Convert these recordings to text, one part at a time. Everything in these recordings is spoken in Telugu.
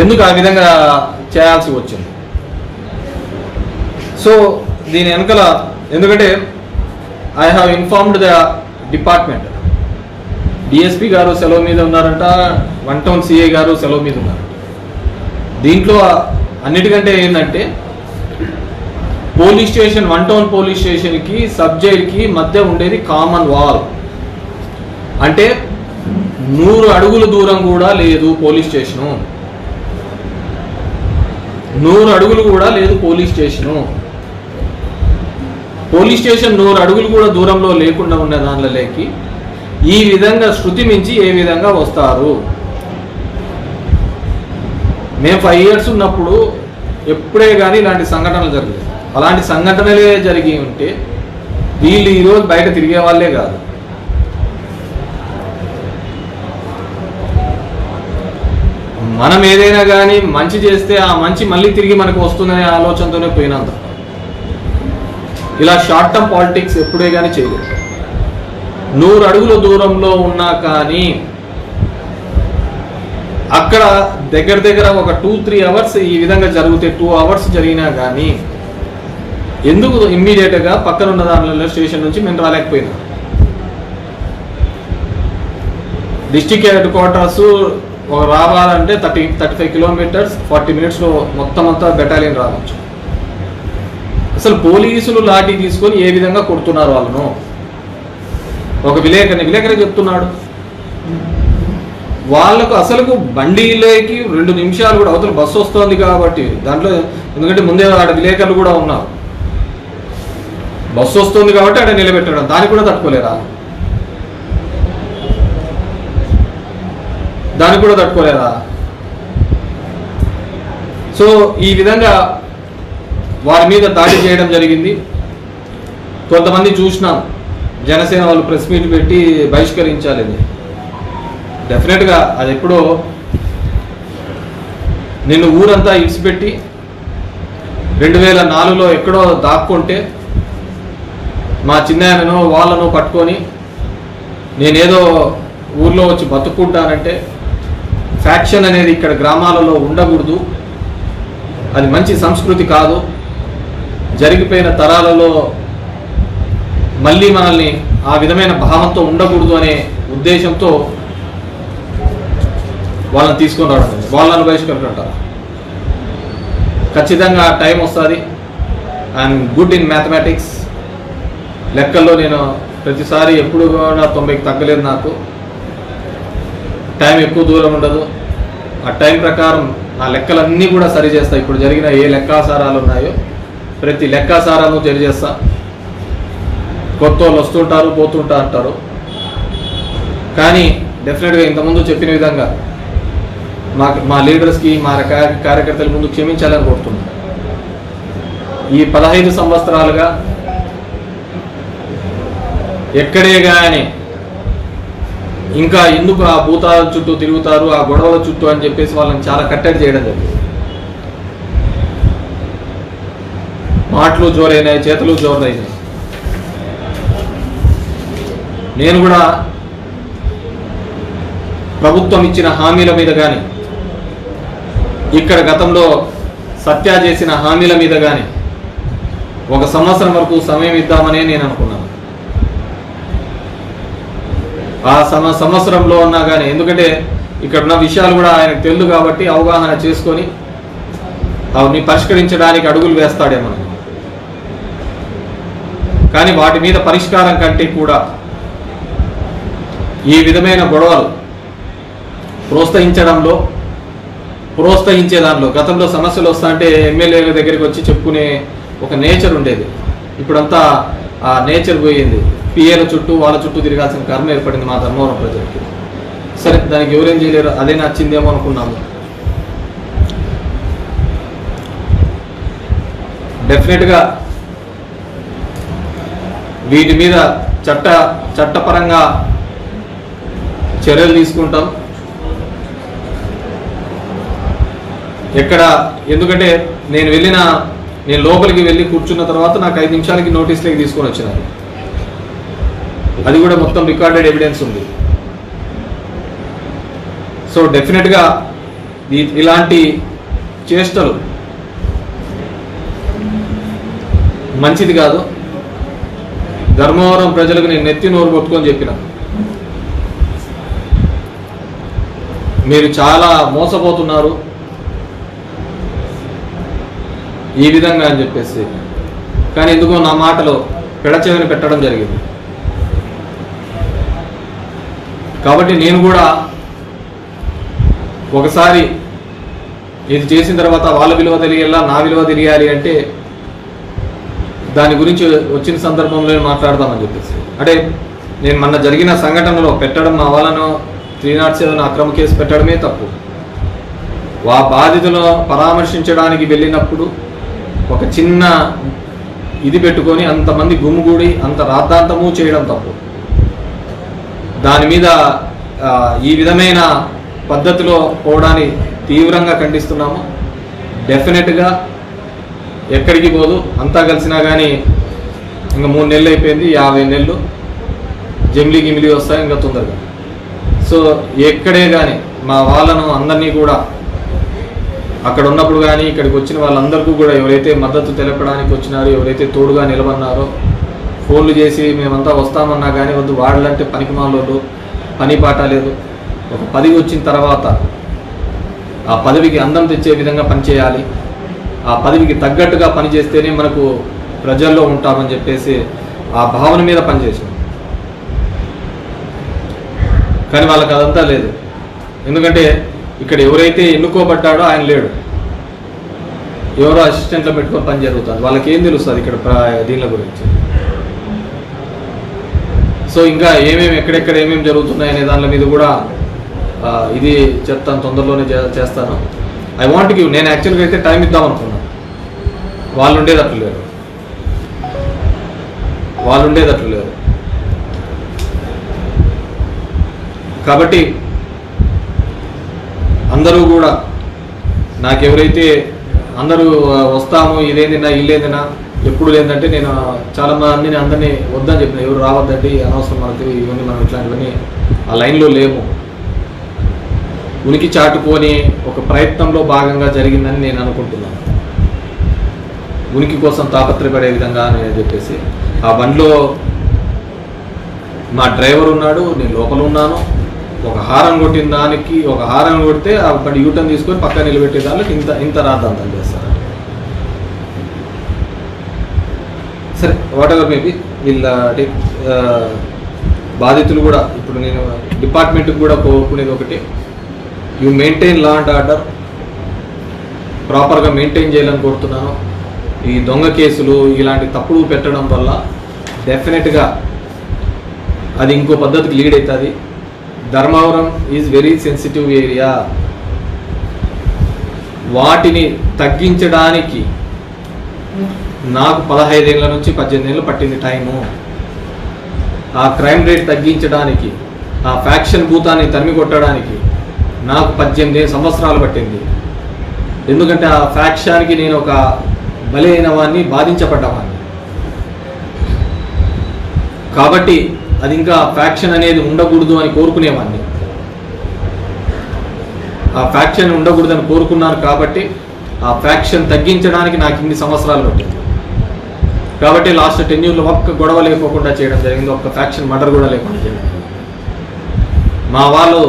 ఎందుకు ఆ విధంగా చేయాల్సి వచ్చింది? సో దీని వెనకల ఎందుకంటే I have informed the department DSP గారు సెలవు మీద ఉన్నారంట వన్ టౌన్ సిఐ గారు సెలవు మీద ఉన్నారు దీంట్లో అన్నిటికంటే ఏంటంటే police station one town police స్టేషన్కి సబ్ జైలుకి మధ్య ఉండేది కామన్ వాల్ అంటే నూరు అడుగుల దూరం కూడా లేదు పోలీస్ స్టేషను. నూరు అడుగులు కూడా లేదు పోలీస్ స్టేషను. పోలీస్ స్టేషన్ నూరు అడుగులు కూడా దూరంలో లేకుండా ఉన్న దానిలోకి ఈ విధంగా శృతి మించి ఏ విధంగా వస్తారు? మేము ఫైవ్ ఇయర్స్ ఉన్నప్పుడు ఎప్పుడే కానీ ఇలాంటి సంఘటనలు జరగలేదు అలాంటి సంఘటనలే జరిగి ఉంటే వీళ్ళు ఈరోజు బయట తిరిగే వాళ్ళే కాదు. మనం ఏదైనా కానీ మంచి చేస్తే ఆ మంచి మళ్ళీ తిరిగి మనకు వస్తుందనే ఆలోచనతోనే పోయినంత. ఇలా షార్ట్ టర్మ్ పాలిటిక్స్ ఎప్పుడే కానీ చేయలేదు. నూరు అడుగుల దూరంలో ఉన్నా కానీ అక్కడ దగ్గర దగ్గర ఒక టూ త్రీ అవర్స్ ఈ విధంగా జరిగితే టూ అవర్స్ జరిగినా కానీ ఎందుకు ఇమ్మీడియట్గా పక్కన ఉన్న దానిలో స్టేషన్ నుంచి మేము రాలేకపోయినా. డిస్టిక్ హెడ్ క్వార్టర్స్ ఒక రావాలంటే thirty thirty five kilometres forty మినిట్స్లో మొత్తం అంతా బెటాలియన్ రావచ్చు. అసలు పోలీసులు లాఠీ తీసుకొని ఏ విధంగా కొడుతున్నారు వాళ్ళను? ఒక విలేకరిని విలేకరి చెప్తున్నాడు. వాళ్ళకు అసలుకు బండిలోకి రెండు నిమిషాలు కూడా అవతల బస్సు వస్తుంది కాబట్టి దాంట్లో ఎందుకంటే ముందే ఆడ విలేకరులు కూడా ఉన్నారు. బస్సు వస్తుంది కాబట్టి ఆడ నిలబెట్టడం దానికి కూడా తట్టుకోలేరా? దానికి కూడా తట్టుకోలేదా? సో ఈ విధంగా వారి మీద దాడి చేయడం జరిగింది. కొంతమంది చూసినాం. జనసేన వాళ్ళు ప్రెస్ మీట్ పెట్టి బహిష్కరించాలి డెఫినెట్గా అది ఎప్పుడో నిన్ను ఊరంతా ఇడిచిపెట్టి రెండు వేల నాలుగులో ఎక్కడో దాక్కుంటే మా చిన్నాయనను వాళ్ళను పట్టుకొని నేనేదో ఊర్లో వచ్చి బతుక్కుంటానంటే ఫ్యాక్షన్ అనేది ఇక్కడ గ్రామాలలో ఉండకూడదు. అది మంచి సంస్కృతి కాదు. జరిగిపోయిన తరాలలో మళ్ళీ మనల్ని ఆ విధమైన భావంతో ఉండకూడదు అనే ఉద్దేశంతో వాళ్ళని తీసుకొని రావడం వాళ్ళని బహిష్కరించారు ఖచ్చితంగా టైం వస్తుంది. ఐఎమ్ గుడ్ ఇన్ మ్యాథమెటిక్స్ లెక్కల్లో నేను ప్రతిసారి ఎప్పుడు కూడా తొంభైకి తగ్గలేదు నాకు. టైం ఎక్కువ దూరం ఉండదు. ఆ టైం ప్రకారం నా లెక్కలన్నీ కూడా సరి చేస్తా. ఇప్పుడు జరిగిన ఏ లెక్కాసారాలు ఉన్నాయో ప్రతి లెక్కాసారాలను తెలియజేస్తా. కొత్త వాళ్ళు వస్తుంటారు పోతుంటా అంటారు. కానీ డెఫినెట్గా ఇంతకుముందు చెప్పిన విధంగా మా మా లీడర్స్కి మా కార్యకర్తల ముందు క్షమించాలని కోరుతున్నాను ఈ పదహైదు సంవత్సరాలుగా ఎక్కడే కానీ ఇంకా ఎందుకు ఆ భూతాల చుట్టూ తిరుగుతారు ఆ గొడవల చుట్టూ అని చెప్పేసి వాళ్ళని చాలా కట్టడి చేయడం జరిగింది. మాటలు జోరైనాయి చేతులు జోరైనాయి. నేను కూడా ప్రభుత్వం ఇచ్చిన హామీల మీద కానీ ఇక్కడ గతంలో సత్య చేసిన హామీల మీద కానీ ఒక సంవత్సరం వరకు సమయం ఇద్దామనే నేను అనుకున్నాను. ఆ సమ సంవత్సరంలో ఉన్నా కానీ ఎందుకంటే ఇక్కడ ఉన్న విషయాలు కూడా ఆయనకు తెలుసు కాబట్టి అవగాహన చేసుకొని అవన్నీ పరిష్కరించడానికి అడుగులు వేస్తాడేమో. కానీ వాటి మీద పరిష్కారం కంటే కూడా ఈ విధమైన గొడవలు ప్రోత్సహించడంలో ప్రోత్సహించే దానిలో గతంలో సమస్యలు వస్తాయంటే ఎమ్మెల్యేల దగ్గరికి వచ్చి చెప్పుకునే ఒక నేచర్ ఉండేది. ఇప్పుడంతా ఆ నేచర్ పోయింది. పిఏల చుట్టూ వాళ్ళ చుట్టూ తిరగాల్సిన కర్మ ఏర్పడింది మా ధర్మవరం ప్రజలకి. సరే దానికి ఎవరేం చేయలేరు అదే నచ్చిందేమో అనుకున్నాము. డెఫినెట్గా వీటి మీద చట్ట చట్టపరంగా చర్యలు తీసుకుంటాం. ఎక్కడ ఎందుకంటే నేను వెళ్ళిన నేను లోపలికి వెళ్ళి కూర్చున్న తర్వాత నాకు ఐదు నిమిషాలకి నోటీస్లోకి తీసుకొని వచ్చినారు. అది కూడా మొత్తం రికార్డెడ్ ఎవిడెన్స్ ఉంది. సో డెఫినెట్గా ఇలాంటి చేష్టలు మంచిది కాదు. ధర్మవరం ప్రజలకు నేను నెత్తి నోరు కొట్టుకొని చెప్పిన. మీరు చాలా మోసపోతున్నారు. ఈ విధంగా అని చెప్పేసి. కానీ ఎందుకో నా మాటలో పెడచెవిని పెట్టడం జరిగింది. కాబట్టి నేను కూడా ఒకసారి ఇది చేసిన తర్వాత వాళ్ళ విలువ తెలియాలా నా విలువ తెలియాలి అంటే దాని గురించి వచ్చిన సందర్భంలో మాట్లాడదామని చెప్పేసి. అంటే నేను మొన్న జరిగిన సంఘటనలో పెట్టడం మా వాళ్ళను త్రీ నాట్ సెవెన్ అక్రమ కేసు పెట్టడమే తప్పు. వా బాధితులను పరామర్శించడానికి వెళ్ళినప్పుడు ఒక చిన్న ఇది పెట్టుకొని అంతమంది గుమ్ముగూడి అంత రాద్ధాంతము చేయడం తప్పు. దాని మీద ఈ విధమైన పద్ధతిలో పోవడాన్ని తీవ్రంగా ఖండిస్తున్నాము. డెఫినెట్గా ఎక్కడికి పోదు అంతా కలిసినా కానీ ఇంకా మూడు నెలలు అయిపోయింది యాభై నెలలు. జమిలి గిమిలి వస్తాయి ఇంకా తొందరగా. సో ఎక్కడే కానీ మా వాళ్ళను అందరినీ కూడా అక్కడ ఉన్నప్పుడు కానీ ఇక్కడికి వచ్చిన వాళ్ళందరికీ కూడా ఎవరైతే మద్దతు తెలపడానికి వచ్చినారో ఎవరైతే తోడుగా నిలబడినారో ఫోన్లు చేసి మేమంతా వస్తామన్నా కానీ వద్దు వాళ్ళంటే పనికి మాలోళ్ళు పని పాట లేదు. ఒక పదవి వచ్చిన తర్వాత ఆ పదవికి అందం తెచ్చే విధంగా పనిచేయాలి ఆ పదవికి తగ్గట్టుగా పనిచేస్తేనే మనకు ప్రజల్లో ఉంటామని చెప్పేసి ఆ భావన మీద పనిచేసాం కానీ వాళ్ళకి అదంతా లేదు. ఎందుకంటే ఇక్కడ ఎవరైతే ఎన్నుకోబడ్డాడో ఆయన లేడు. ఎవరో అసిస్టెంట్లో పెట్టుకొని పని జరుగుతుంది. వాళ్ళకి ఏం తెలుస్తుంది ఇక్కడ ప్ర- దీనిల గురించి? సో ఇంకా ఏమేమి ఎక్కడెక్కడ ఏమేమి జరుగుతున్నాయి అనే దాని మీద కూడా ఇది చెప్తాను తొందరలోనే చేస్తాను. ఐ వాంట్ గివ్ నేను యాక్చువల్గా అయితే టైం ఇద్దాం అనుకున్నాను వాళ్ళు ఉండేదట్లు లేరు. వాళ్ళు ఉండేదట్లు లేరు. కాబట్టి అందరూ కూడా నాకెవరైతే అందరూ వస్తాము ఇదేందినా ఇల్లేదినా ఎప్పుడు లేదంటే నేను చాలా మంది నేను అందరినీ వద్దని చెప్పిన. ఎవరు రావద్దండి అనవసరం మనకి ఇవన్నీ మనం ఇట్లాంటివన్నీ ఆ లైన్లో లేము. ఉనికి చాటుకొని ఒక ప్రయత్నంలో భాగంగా జరిగిందని నేను అనుకుంటున్నాను. ఉనికి కోసం తాపత్రయపడే విధంగా నేను చెప్పేసి. ఆ బండిలో మా డ్రైవర్ ఉన్నాడు నేను లోపల ఉన్నాను. ఒక హారం కొట్టిన దానికి ఒక హారం కొడితే ఆ బండి యూటర్న్ తీసుకొని పక్కన నిలబెట్టే దానికి ఇంత ఇంత రాద్దాంతం చేస్తాను సరే వాట్ ఎవర్ మేబీ వీళ్ళ అంటే, బాధితులు కూడా ఇప్పుడు నేను డిపార్ట్మెంట్కి కూడా కోరుకునేది ఒకటి you maintain law and order ప్రాపర్గా మెయింటైన్ చేయాలని కోరుతున్నాను. ఈ దొంగ కేసులు ఇలాంటి తప్పుడు పెట్టడం వల్ల డెఫినెట్గా అది ఇంకో పద్ధతికి లీడ్ అవుతుంది. Dharmavaram is very sensitive area వాటిని తగ్గించడానికి నాకు పదహైదేళ్ళ నుంచి పద్దెనిమిది ఏళ్ళు పట్టింది టైము ఆ క్రైమ్ రేట్ తగ్గించడానికి ఆ ఫ్యాక్షన్ భూతాన్ని తరిమి కొట్టడానికి నాకు పద్దెనిమిది సంవత్సరాలు పట్టింది. ఎందుకంటే ఆ ఫ్యాక్షన్కి నేను ఒక బలైన వాడిని బాధించబడ్డవాడిని కాబట్టి అది ఇంకా ఫ్యాక్షన్ అనేది ఉండకూడదు అని కోరుకునేవాడిని ఆ ఫ్యాక్షన్ ఉండకూడదని కోరుకున్నాను కాబట్టి ఆ ఫ్యాక్షన్ తగ్గించడానికి నాకు ఇన్ని సంవత్సరాలు పట్టింది. కాబట్టి లాస్ట్ టెన్ ఇయర్లో ఒక్క గొడవ లేకోకుండా చేయడం జరిగింది. ఒక్క ఫ్యాక్షన్ మర్డర్ కూడా లేకుండా చేయడం జరిగింది. మా వాళ్ళు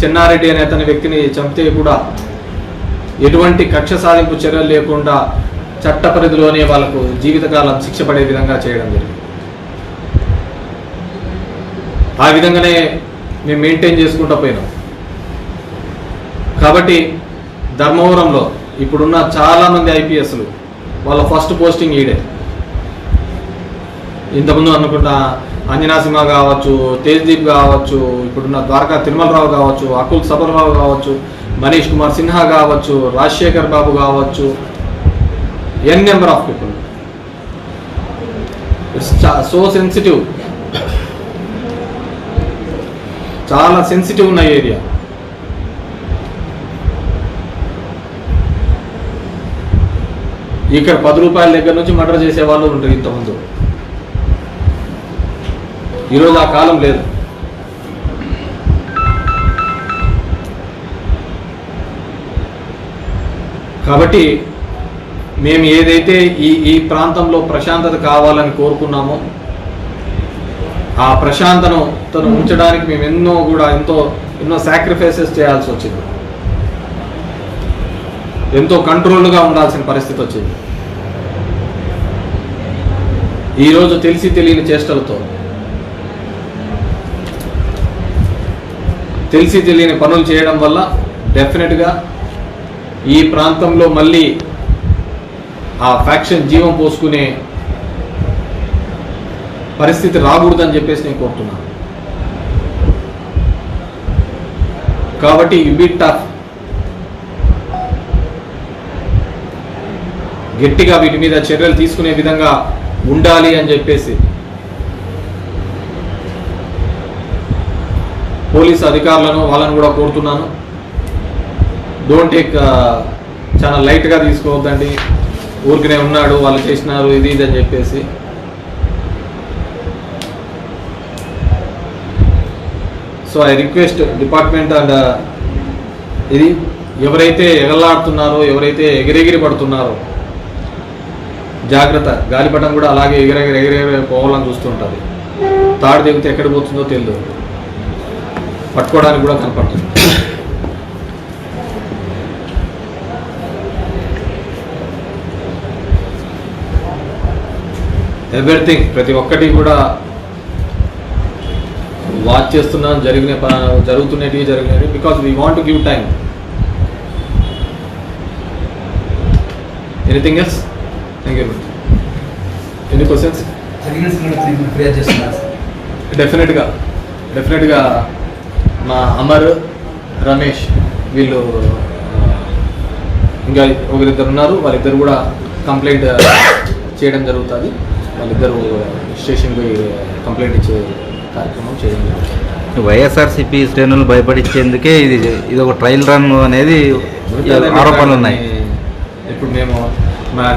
చిన్నారెడ్డి అనే అతని వ్యక్తిని చంపితే కూడా ఎటువంటి కక్ష సాధింపు చర్యలు లేకుండా చట్ట పరిధిలోనే వాళ్ళకు జీవితకాలం శిక్ష పడే విధంగా చేయడం జరిగింది. ఆ విధంగానే మేము మెయింటైన్ చేసుకుంటూ పోయినాం. కాబట్టి ధర్మవరంలో ఇప్పుడున్న చాలామంది ఐపీఎస్లు వాళ్ళ ఫస్ట్ పోస్టింగ్ ఈడే ఇంతకుముందు అనుకుంటా అంజనా సింహ కావచ్చు తేజ్దీప్ కావచ్చు ఇప్పుడున్న ద్వారకా తిరుమలరావు కావచ్చు అకుల్ సబర్రావు కావచ్చు మనీష్ కుమార్ సిన్హా కావచ్చు రాజశేఖర్ బాబు కావచ్చు n number of people it's so sensitive చాలా సెన్సిటివ్ ఉన్న ఏరియా ఇక్కడ పది రూపాయల దగ్గర నుంచి మర్డర్ చేసే వాళ్ళు ఉంటారు ఇంతకుముందు. ఈరోజు ఆ కాలం లేదు. కాబట్టి మేము ఏదైతే ఈ ఈ ప్రాంతంలో ప్రశాంతత కావాలని కోరుకున్నామో ఆ ప్రశాంతను తను ఉంచడానికి మేము ఎన్నో కూడా ఎంతో ఎన్నో సాక్రిఫైసెస్ చేయాల్సి వచ్చింది. ఎంతో కంట్రోల్గా ఉండాల్సిన పరిస్థితి వచ్చింది. ఈరోజు తెలిసి తెలియని చేష్టలతో తెలిసి తెలియని పనులు చేయడం వల్ల డెఫినెట్గా ఈ ప్రాంతంలో మళ్ళీ ఆ ఫ్యాక్షన్ జీవం పోసుకునే పరిస్థితి రాకూడదని చెప్పేసి నేను కోరుతున్నాను. కాబట్టి యు బీ టఫ్ గట్టిగా వీటి మీద చర్యలు తీసుకునే విధంగా ఉండాలి అని చెప్పేసి పోలీస్ అధికారులను వాళ్ళని కూడా కోరుతున్నాను. డోంట్ టేక్ uh, చాలా లైట్గా తీసుకోవద్దండి. ఊరికనే ఉన్నాడు వాళ్ళు చేసినారు ఇది ఇది అని చెప్పేసి. So I request department and ఇది ఎవరైతే ఎగలాడుతున్నారో ఎవరైతే ఎగిరెగిరి పడుతున్నారో జాగ్రత్త. గాలిపటం కూడా అలాగే ఎగిరెగిరి ఎగిరెగిరి పోవాలని చూస్తుంటుంది తాడు దిగితే ఎక్కడ పోతుందో తెలియదు పట్టుకోవడానికి కూడా కనపడుతుంది. ఎవ్రీథింగ్ ప్రతి ఒక్కటి కూడా వాచ్ చేస్తున్నాం జరిగిన జరుగుతున్నవి జరిగినవి because we want give time anything else thank you any questions డెఫినెట్గా డెఫినెట్గా మా అమర్ రమేష్ వీళ్ళు ఇంకా ఒకరిద్దరు ఉన్నారు. వాళ్ళిద్దరు కూడా కంప్లైంట్ చేయడం జరుగుతుంది. వాళ్ళిద్దరు స్టేషన్కి కంప్లైంట్ ఇచ్చే కార్యక్రమం చేయడం జరుగుతుంది. వైఎస్ఆర్సీపీ శ్రేణులు భయపడించేందుకే ఇది ఇది ఒక ట్రయల్ రన్ అనేది ఆరోపణలు ఉన్నాయి. ఇప్పుడు మేము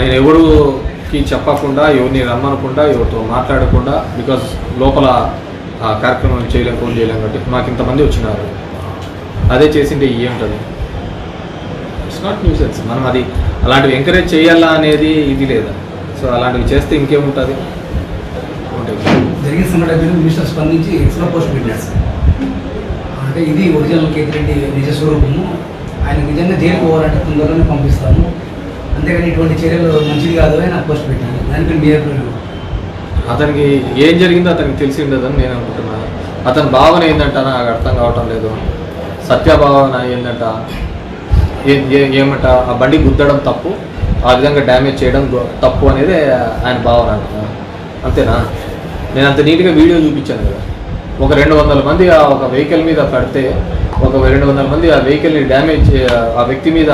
నేను ఎవరుకి చెప్పకుండా ఎవరిని రమ్మనకుండా ఎవరితో మాట్లాడకుండా బికాస్ లోపల ఆ కార్యక్రమం చేయలేం ఫోన్ చేయలేం కాబట్టి మాకు ఇంతమంది వచ్చినారు. అదే చేసింటే ఉంటుంది. ఇట్స్ నాట్ న్యూసెన్స్ మనం అది అలాంటివి ఎంకరేజ్ చేయాలా అనేది ఇది లేదా? సో అలాంటివి చేస్తే ఇంకేముంటుంది? ఉంటాయి. జరిగిన సంఘటన మీద మినిస్టర్ స్పందించి ఎక్స్ట్రా పోస్ట్ పెట్టినారు అంటే ఇది ఒరిజినల్ కేతిరెడ్డి నిజ స్వరూపము. ఆయన నిజంగా జైలు పోవాలంటే తొందరలోనే పంపిస్తాము. అంతేగాని ఇటువంటి చర్యలు మంచిది కాదు అని నాకు పోస్ట్ పెట్టాను దానికి మీ అభిప్రాయం? అతనికి ఏం జరిగిందో అతనికి తెలిసి ఉండదని నేను అనుకుంటున్నాను అతని భావన ఏంటంట నాకు అర్థం కావటం లేదు. సత్యభావన ఏంటంట ఏమంట? ఆ బండి గుద్దడం తప్పు. ఆ విధంగా డ్యామేజ్ చేయడం తప్పు అనేది ఆయన భావన అంట. అంతేనా? నేను అంత నీట్గా వీడియో చూపించాను కదా. ఒక రెండు వందల మంది ఆ ఒక వెహికల్ మీద పడితే ఒక రెండు వందల మంది ఆ వెహికల్ని డ్యామేజ్ ఆ వ్యక్తి మీద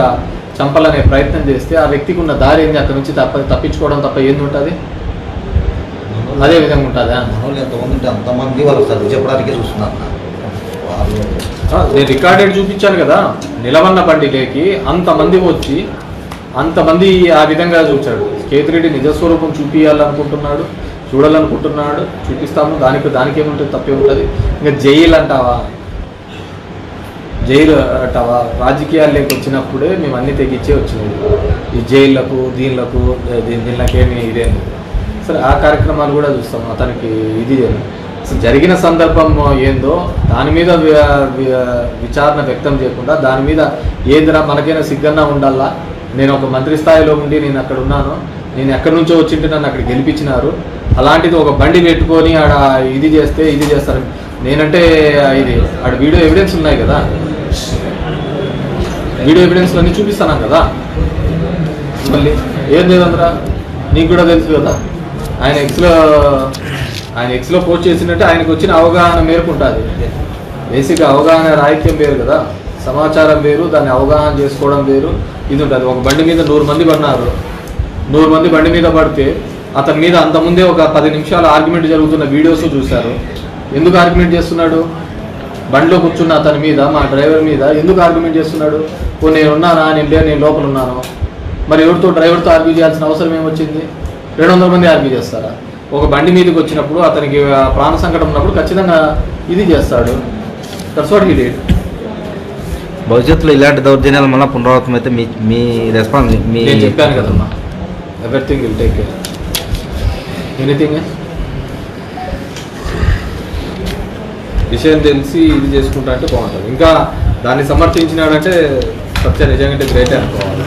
చంపాలనే ప్రయత్నం చేస్తే ఆ వ్యక్తికి ఉన్న దారి ఏంది? అక్కడ నుంచి తప్ప తప్పించుకోవడం తప్ప ఏంది ఉంటుంది? అదే విధంగా ఉంటుందా? మనోళ్ళు ఎంతమంది ఉంటే అంతమంది వాళ్ళు చదువు చెప్పడానికే చూస్తున్నారు. వాళ్ళు ఆ, నేను రికార్డెడ్ చూపించాను కదా నిలవన్న బండిలోకి అంతమంది వచ్చి అంతమంది ఆ విధంగా చూచాడు కేతిరెడ్డి నిజస్వరూపం చూపించాలనుకుంటున్నాడు చూడాలనుకుంటున్నాడు చూపిస్తాము. దానికి దానికి ఏముంటుంది తప్పే ఉంటుంది ఇంకా జైలు అంటావా? జైలు అంటావా? రాజకీయాల్లోకి వచ్చినప్పుడే మేము అన్ని తెగించే వచ్చినాయి ఈ జైళ్ళకు దీనిలకు దీ- దీనిలకేమి ఇదేం లేదు. సరే ఆ కార్యక్రమాలు కూడా చూస్తాం. అతనికి ఇది అసలు జరిగిన సందర్భం ఏందో దాని మీద విచారణ వ్యక్తం చేయకుండా దాని మీద ఏందిరా మనకైనా సిగ్గన్నా ఉండాలా? నేను ఒక మంత్రి స్థాయిలో ఉండి నేను అక్కడ ఉన్నాను. నేను ఎక్కడి నుంచో వచ్చింటే నన్ను అక్కడ గెలిపించినారు. అలాంటిది ఒక బండి పెట్టుకొని ఆడ ఇది చేస్తే ఇది చేస్తారు నేనంటే ఇది ఆడ వీడియో ఎవిడెన్స్ ఉన్నాయి కదా. వీడియో ఎవిడెన్స్ అన్నీ చూపిస్తాను కదా. మళ్ళీ ఏం లేదంద్రా? నీకు కూడా తెలుసు కదా. ఆయన ఎక్స్లో ఆయన ఎక్స్లో పోస్ట్ చేసినట్టే ఆయనకు వచ్చిన అవగాహన మేరకు ఉంటుంది. బేసిక్గా అవగాహన రాహిత్యం వేరు కదా. సమాచారం వేరు దాన్ని అవగాహన చేసుకోవడం వేరు. ఇది ఉంటుంది. ఒక బండి మీద నూరు మంది పడినారు. నూరు మంది బండి మీద పడితే అతని మీద అంతకుముందే ఒక పది నిమిషాలు ఆర్గ్యుమెంట్ జరుగుతున్న వీడియోస్ చూశారు. ఎందుకు ఆర్గ్యుమెంట్ చేస్తున్నాడు? బండిలో కూర్చున్న అతని మీద మా డ్రైవర్ మీద ఎందుకు ఆర్గ్యుమెంట్ చేస్తున్నాడు? ఓ నేను ఉన్నానా? నేను లేదు నేను లోపల ఉన్నాను. మరి ఎవరితో డ్రైవర్తో ఆర్గ్యూ చేయాల్సిన అవసరం ఏమొచ్చింది? రెండు వందల మంది ఆర్గ్యూ చేస్తారా? ఒక బండి మీదకి వచ్చినప్పుడు అతనికి ప్రాణ సంకటం ఉన్నప్పుడు ఖచ్చితంగా ఇది చేస్తాడు. దట్స్ వాట్ హీ డేట్ భవిష్యత్తులో ఇలాంటి దౌర్జన్యాలు మళ్ళీ పునరావృతం అయితే మీ మీ రెస్పాన్స్ మీ నేను చెప్పాను కదమ్మా. Everything will take care anything విషయం తెలిసి ఇది చేసుకుంటా అంటే బాగుంటుంది. ఇంకా దాన్ని సమర్థించినాడంటే సత్య నిజంగా గ్రేట్ అనుకోవాలి.